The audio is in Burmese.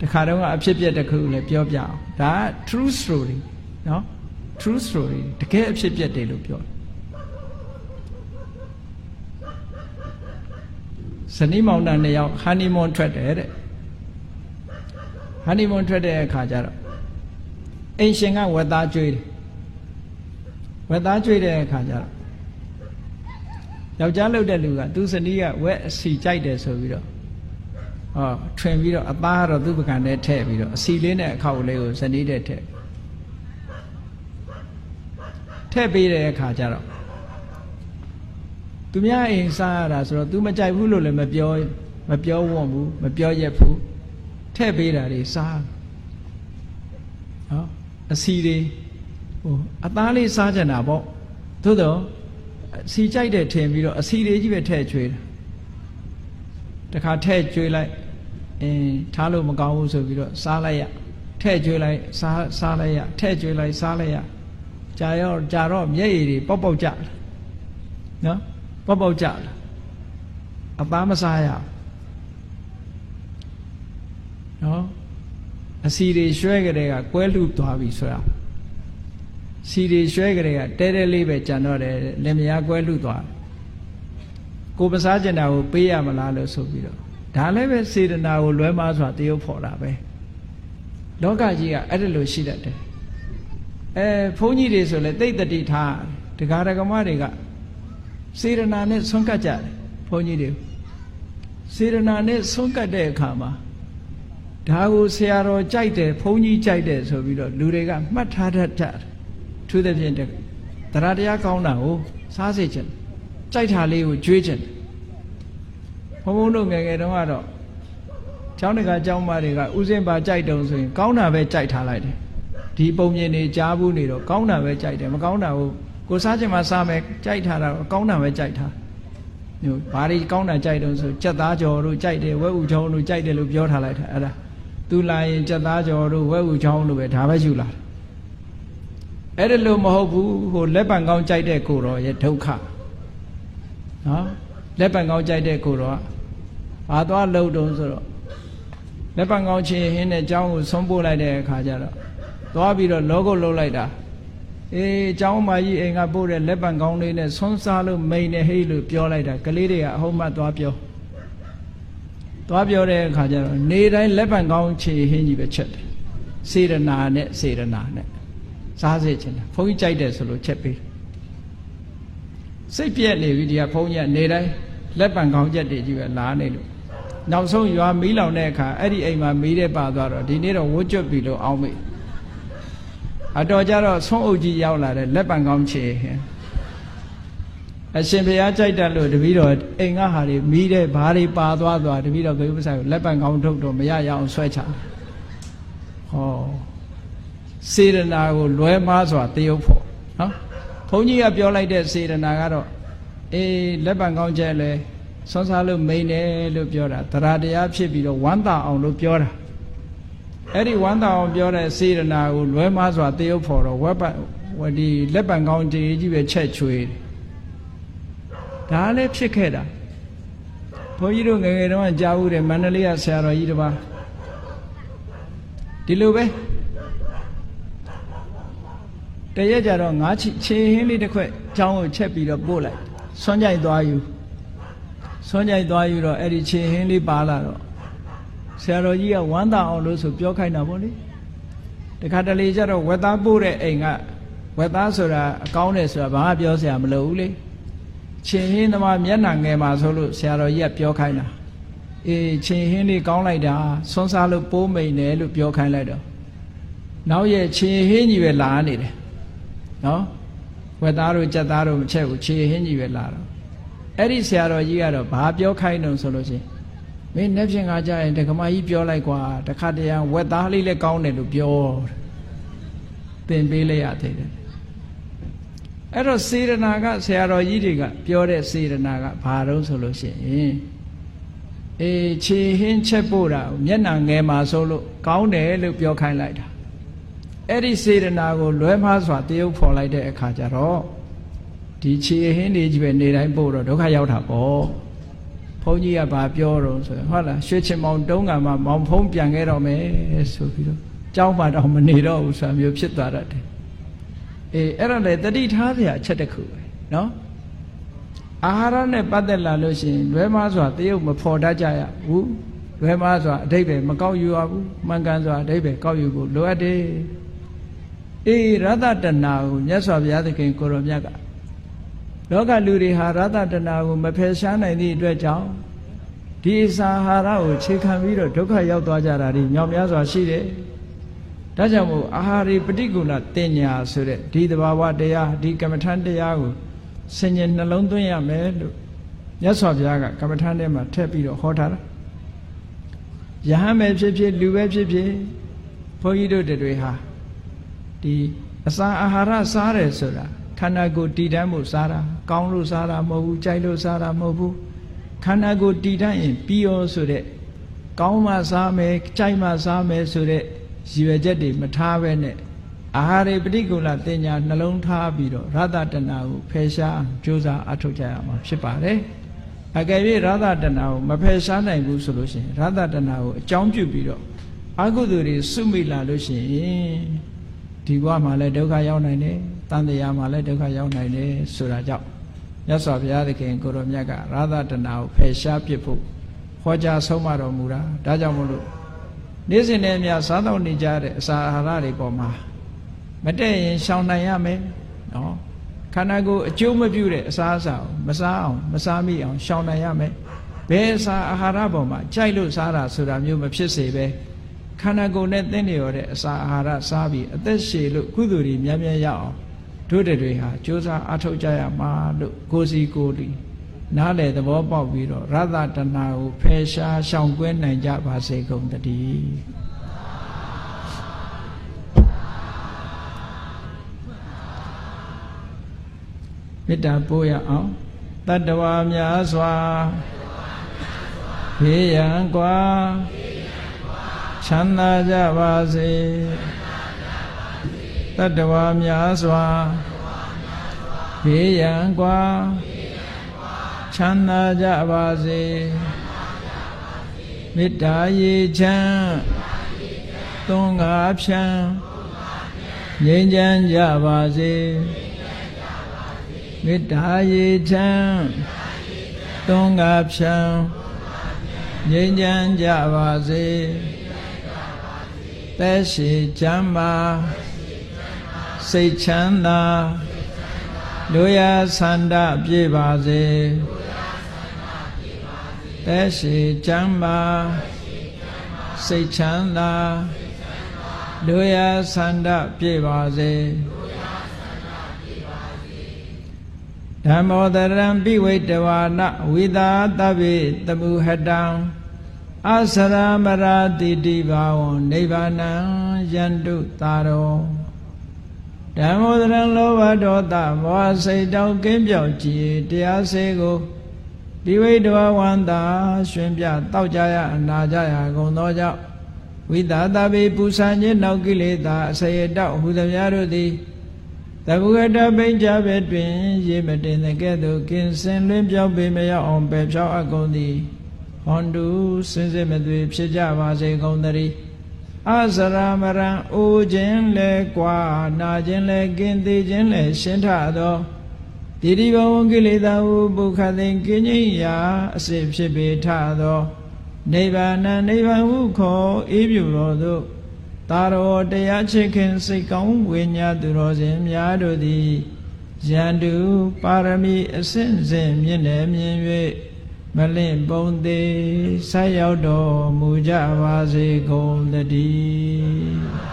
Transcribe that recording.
တခါတော့အဖြစ်ပြက်တစ်ခုလည်းပြောပြအောင်ဒါက true story နော် true story တကယ်အဖြစ်ပြက်တယ်လို့ပြောတယ်ဇနီးမောင်နှံနှစ်ယောက်ဟာနီမွန်ထွက်တယ်တဲ့ဟာနီမွန်ထွက်တဲ့အခါကျတော့အိမ်ရှင်ကဝက်သားကျွေးတယ်ဝက်သားကျွေးတဲ့အခါကျတော့ယောက်ျားလုပ်တဲ့လူကသူဇနီးကဝက်အစီကြိုက်တယ်ဆိုပြီးတော့ ဟောထွင်ပြီးတော့အသားကတော့သူ့ပကံထဲထည့်ပြီးတော့အစီလေးနဲ့အခောက်လေးကိုဇနီးတဲ့ထည့်ထည့်ပေးတဲ့အခါကျတော့သူများအိမ်စားရတာဆိုတော့ तू မကြိုက်ဘူးလို့လည်းမပြောမပြောဝွန်ဘူးမပြောရက်ဘူးထည့်ပေးတာတွေစားဟောအစီတွေဟိုအသားလေးစားကြတာပေါ့သို့တော့အစီကြိုက်တယ်ထင်ပြီးတော့အစီတွေကြီးပဲထည့်ချွေးတယ် တခါထည့်ကျွေးလိုက်အင်းထားလို့မကောင်းဘူးဆိုပြီးတော့စားလိုက်ရထည့်ကျွေးလိုက်စားစားလိုက်ရထည့်ကျွေးလိုက်စားလိုက်ရကြာရောကြာတော့မျက်ရည်တွေပေါက်ပေါက်ကြတယ်နော်ပေါက်ပေါက်ကြတယ်အသားမစားရနော်အစီတွေရွှဲကြတဲ့ကကွဲလူသွားပြီဆိုတာစီတွေရွှဲကြတဲ့ကတဲတဲလေးပဲကြံတော့တယ်လင်မယားကွဲလူသွားတယ် ကိုပစားကျင်တာကိုပေးရမလားလို့ဆိုပြီးတော့ဒါလည်းပဲစေတနာကိုလွဲမှားစွာတရုပ်ဖော်တာပဲလောကကြီးကအဲ့ဒါလိုရှိတတ်တယ်အဲဘုန်းကြီးတွေဆိုလဲတိတ်တတိထားဒကာဒကမတွေကစေတနာနဲ့ဆွန့်ကပ်ကြတယ်ဘုန်းကြီးတွေစေတနာနဲ့ဆွန့်ကပ်တဲ့အခါမှာဒါကိုဆရာတော်ကြိုက်တယ်ဘုန်းကြီးကြိုက်တယ်ဆိုပြီးတော့လူတွေကမှတ်ထားတတ်ကြတယ်ထူးသဖြင့်တရားတရားကောင်းတာကိုစားစေချင် ကြိုက်တာလေးကိုကြွေးချင်ဘုံဘုံတို့ငယ်ငယ်တုန်းကတော့ကျောင်းတကာကျောင်းမတွေကဥစဉ်ပါကြိုက်တုံဆိုရင်ကောင်းတာပဲကြိုက်ထားလိုက်တယ်ဒီပုံမြင်နေကြားဘူးနေတော့ကောင်းတာပဲကြိုက်တယ်မကောင်းတာကိုကိုစားချင်မှစားမယ်ကြိုက်ထားတာကောင်းတာပဲကြိုက်ထားညိုဘာတွေကောင်းတာကြိုက်တုံဆိုကြက်သားကြော်တို့ကြိုက်တယ်ဝဲဥချောင်းတို့ကြိုက်တယ်လို့ပြောထားလိုက်တာအဲ့ဒါသူလာရင်ကြက်သားကြော်တို့ဝဲဥချောင်းတို့ပဲဒါပဲယူလာတယ်အဲ့ဒါလို့မဟုတ်ဘူးဟိုလက်ပံကောင်းကြိုက်တဲ့ကိုတော့ရဲ့ဒုက္ခ နော်လက်ပံကောင်းကြိုက်တဲ့ကိုတော့ဘာသွားလှုပ်တုံးဆိုတော့လက်ပံကောင်းချင်းဟင်းနဲ့အကြောင်းကိုဆုံးပို့လိုက်တဲ့အခါကျတော့သွားပြီးတော့လောကုတ်လှုပ်လိုက်တာအေးအကြောင်းမကြီးအိမ်ကပို့တဲ့လက်ပံကောင်းလေးနဲ့ဆုံးစားလို့မိန်နေဟေးလို့ပြောလိုက်တာကလေးတွေကအဟုတ်မှသွားပြောသွားပြောတဲ့အခါကျတော့နေတိုင်းလက်ပံကောင်းချေဟင်းကြီးပဲချက်တယ်စေရနာနဲ့စေရနာနဲ့စားစေချင်တယ်ဘုန်းကြီးကြိုက်တယ်ဆိုလို့ချက်ပေး စိတ်ပြက်နေပြီဒီကဘုန်းကြီးကနေတိုင်းလက်ပံကောင်းချက်တွေကြီးပဲလာနေလို့နောက်ဆုံးရွာမီးလောင်တဲ့အခါအဲ့ဒီအိမ်မှာမီးတဲ့ပါသွားတော့ဒီနေ့တော့ဝတ်ကျွတ်ပြီလို့အောင်းမိအတော်ကြတော့ဆုံးအုပ်ကြီးရောက်လာတဲ့လက်ပံကောင်းချေဟင်အရှင်ဘုရားကြိုက်တယ်လို့တပည့်တော်အိမ်ကဟာတွေမီးတဲ့ဘာတွေပါသွားသွားတပည့်တော်ဘယ်ဥပ္ပစာကိုလက်ပံကောင်းထုတ်တော့မရရအောင်ဆွဲချတယ်ဟောစေရနာကိုလွဲမားစွာတယုတ်ဖို့နော် ဘုန်းကြီးကပြောလိုက်တဲ့စေရနာကတော့အေးလက်ပံကောင်းချက်လဲဆွမ်းစားလို့မိန်တယ်လို့ပြောတာတရားတရားဖြစ်ပြီးတော့ဝမ်းသာအောင်လို့ပြောတာအဲ့ဒီဝမ်းသာအောင်ပြောတဲ့စေရနာကိုလွဲမားစွာတယုတ်ဖို့တော့ဝက်ပဝဒီလက်ပံကောင်းကြီးကြီးပဲချက်ချွေဒါလည်းဖြစ်ခဲ့တာဘုန်းကြီးတို့ငယ်ငယ်တုန်းကကြားဦးတယ်မန္တလေးကဆရာတော်ကြီးတစ်ပါးဒီလိုပဲ တရက်ကြတော့ငါးချီခြေဟင်းလေးတစ်ခွက်ချောင်းကိုချက်ပြီးတော့ပို့လိုက်ဆွမ်းကြိုက်သွားယူဆွမ်းကြိုက်သွားယူတော့အဲ့ဒီခြေဟင်းလေးပါလာတော့ဆရာတော်ကြီးကဝမ်းသာအောင်လို့ဆိုပြောခိုင်းတာပေါ့လေတခါတလေကျတော့ဝက်သားပို့တဲ့အိမ်ကဝက်သားဆိုတာအကောင်းတယ်ဆိုတာဘာမှပြောစရာမလိုဘူးလေခြေဟင်းသမားမျက်နှာငယ်မှာဆိုလို့ဆရာတော်ကြီးကပြောခိုင်းတာအေးခြေဟင်းလေးကောင်းလိုက်တာဆွမ်းစားလို့ပိုးမိန်တယ်လို့ပြောခိုင်းလိုက်တော့နောက်ရဲ့ခြေဟင်းကြီးပဲလာနေတယ် နော်ဝက်သားတို့ကြက်သားတို့မချက်ဘူးခြေဟင်းကြီးပဲလာတော့အဲ့ဒီဆရာတော်ကြီးကတော့ဘာပြောခိုင်းတုံဆိုလို့ချင်းမင်းနေ့ဖြင့်ကကြရင်ဒကမကြီးပြောလိုက်ကွာတခါတရံဝက်သားလေးလည်းကောင်းတယ်လို့ပြောသင်ပေးလိုက်ရသေးတယ်အဲ့တော့စေရနာကဆရာတော်ကြီးတွေကပြောတဲ့စေရနာကဘာတုံးဆိုလို့ရှိရင်အေးခြေဟင်းချက်ပို့တာမျက်နှာငယ်မှာဆိုလို့ကောင်းတယ်လို့ပြောခိုင်းလိုက်တာ အဲ့ဒီစေတနာကိုလွဲမှားစွာတရုပ်ဖော်လိုက်တဲ့အခါကျတော့ဒီခြေဟင်းတွေကြီးပဲနေတိုင်းပို့တော့ဒုက္ခရောက်တာပေါ့ဘုန်းကြီးကဘာပြောတော့ဆိုဟုတ်လားရွှေချင်မောင်တုံးကမှမောင်ဖုံးပြန်ခဲ့တော့မယ်ဆိုပြီးတော့ကြောင်းပါတော့မနေတော့ဘူးဆိုတာမျိုးဖြစ်သွားတတ်တယ်အေးအဲ့ဒါလေတတိထားစရာအချက်တစ်ခုပဲနော်အာဟာရနဲ့ပတ်သက်လာလို့ရှိရင်လွဲမားစွာတရုပ်မဖော်တတ်ကြရဘူးလွဲမားစွာအဓိပ္ပာယ်မကောက်ယူရဘူးမှန်ကန်စွာအဓိပ္ပာယ်ကောက်ယူဖို့လိုအပ်တယ် အေးရတ္တတဏကိုမြတ်စွာဘုရားသခင်ကိုရောမြတ်ကလောကလူတွေဟာရတ္တတဏကိုမဖယ်ရှားနိုင်သည့်အတွက်ကြောင့်ဒီစာဟာရကိုခြေခံပြီးတော့ဒုက္ခရောက်သွားကြတာဒီညောင်များစွာရှိတယ်ဒါကြောင့်မို့အာဟာရိပฏิကူလတင်ညာဆိုတဲ့ဒီသဘာဝတရားဒီကမ္မထန်တရားကိုဆင်ញင်နှလုံးသွင်းရမယ်လို့မြတ်စွာဘုရားကကမ္မထန်ထဲမှာထည့်ပြီးတော့ဟောထားတာယဟန်ပဲဖြစ်ဖြစ်လူပဲဖြစ်ဖြစ်ဘုန်းကြီးတို့တွေဟာ ဒီအစာအာဟာရစားတယ်ဆိုတာခန္ဓာကိုယ်တည်တမ်းမှုစားတာကောင်းလို့စားတာမဟုတ်ဘူးကြိုက်လို့စားတာမဟုတ်ဘူးခန္ဓာကိုယ်တည်တမ်းရင်ပြီးရောဆိုတဲ့ကောင်းမှစားမယ်ကြိုက်မှစားမယ်ဆိုတဲ့ရည်ရွယ်ချက်တွေမထားဘဲနဲ့အာဟာရပฏิကူလတင်ညာနှလုံးထားပြီးတော့ရသတနာကိုဖယ်ရှားကြိုးစားအထောက်ကြရမှာဖြစ်ပါတယ်အကယ်၍ရသတနာကိုမဖယ်ရှားနိုင်ဘူးဆိုလို့ရှိရင်ရသတနာကိုအကြောင်းပြုပြီးတော့အကုသိုလ်တွေစုမိလာလို့ရှိရင် ဒီဘဝမှာလည်းဒုက္ခရောက်နိုင်တယ်တန်တရားမှာလည်းဒုက္ခရောက်နိုင်တယ်ဆိုတာကြောင့်မြတ်စွာဘုရားသခင်ကိုရောမြတ်ကရသတနာကိုဖယ်ရှားပစ်ဖို့ဟောကြားဆုံးမတော်မူတာဒါကြောင့်မို့လို့နေ့စဉ်နဲ့အမျှစားတော့နေကြတဲ့အစာအာဟာရတွေပေါ်မှာမတည့်ရင်ရှောင်နိုင်ရမယ်နော်ခန္ဓာကိုယ်အကျိုးမပြုတဲ့အစာအစာကိုမစားအောင်မစားမိအောင်ရှောင်နိုင်ရမယ်ဘယ်အစာအာဟာရပေါ်မှာကြိုက်လို့စားတာဆိုတာမျိုးမဖြစ်စေပဲ ခန္ဓာကိုယ်နဲ့သင်နေရတဲ့အစာအာဟာရစားပြီးအသက်ရှည်လို့ကုသိုလ်တွေများများရအောင်တို့တွေဟာကြိုးစားအားထုတ်ကြရမှာလို့ကိုစီကိုလီနားလေသဘောပေါက်ပြီးတော့ရသတနာကိုဖယ်ရှားရှောင်ကွဲနိုင်ကြပါစေကုန်တည်းမေတ္တာပို့ရအောင်တတ္တဝါများစွာဘေးရန်ကွာဘေးရန်ကွာ ချမ်းသာကြပါစေတတ္တဝါများစွာဘေးရန်กว่าချမ်းသာကြပါစေမေတ္တာရေချမ်းသုံးငါဖြံငြိမ်းချမ်းကြပါစေမေတ္တာရေချမ်းသုံးငါဖြံငြိမ်းချမ်းကြပါစေ သက်ရှိချမ်းပါစိတ်ချမ်းသာလူရဆန္ဒပြေပါစေသက်ရှိချမ်းပါစိတ်ချမ်းသာလူရဆန္ဒပြေပါစေဓမ္မောတရံပိဝိတဝါနဝိသာတဗ္ဗေတမှုဟတံ အစရမရာတိတိဘာဝံနိဗ္ဗာနံယန္တုတာရောဓမ္မောတရံလောဘဒေါသမောဟစိတ်တောင်းကင်းပြောက်ကြည်တရားစေကိုဒီဝိတဝဝန္တာရှင်ပြတောက်ကြရအနာကြရကုန်သောကြောင့်ဝိသာတဗ္ဗေပူဇာခြင်းနောက်ကိလေသာအစရတောက်ဟူသည်များတို့သည်တဗုဂတပိဉ္စပဲတွင် ရေမတင်တဲ့ကဲ့သို့ကင်စင်လွင်ပြောင်းပေမရောက်အောင်ပယ်ဖြောင်းအပ်ကုန်သည် ဟွန်တုစင်စစ်မသွေဖြစ်ကြပါစေကုန်သတည်းအစရမရံအိုခြင်းလဲကွာနာခြင်းလဲကင်းသေးခြင်းလဲရှင်းထသောတိတိဘဝကိလေသာဟုပုခသိင်ကင်းကြီးရာအစစ်ဖြစ်ပေထသောနိဗ္ဗာန်နိဗ္ဗာန်ဟုခေါ်အေးပြူတော်သို့တာရောတရားချစ်ခင်စိတ်ကောင်းဝိညာသူတော်စင်များတို့သည်ယန္တုပါရမီအစဉ်စဉ်မြင့်တယ်မြင်၍ မလင့်ပုံသေးဆက်ရောက်တော်မူကြပါစေကုန်တည်း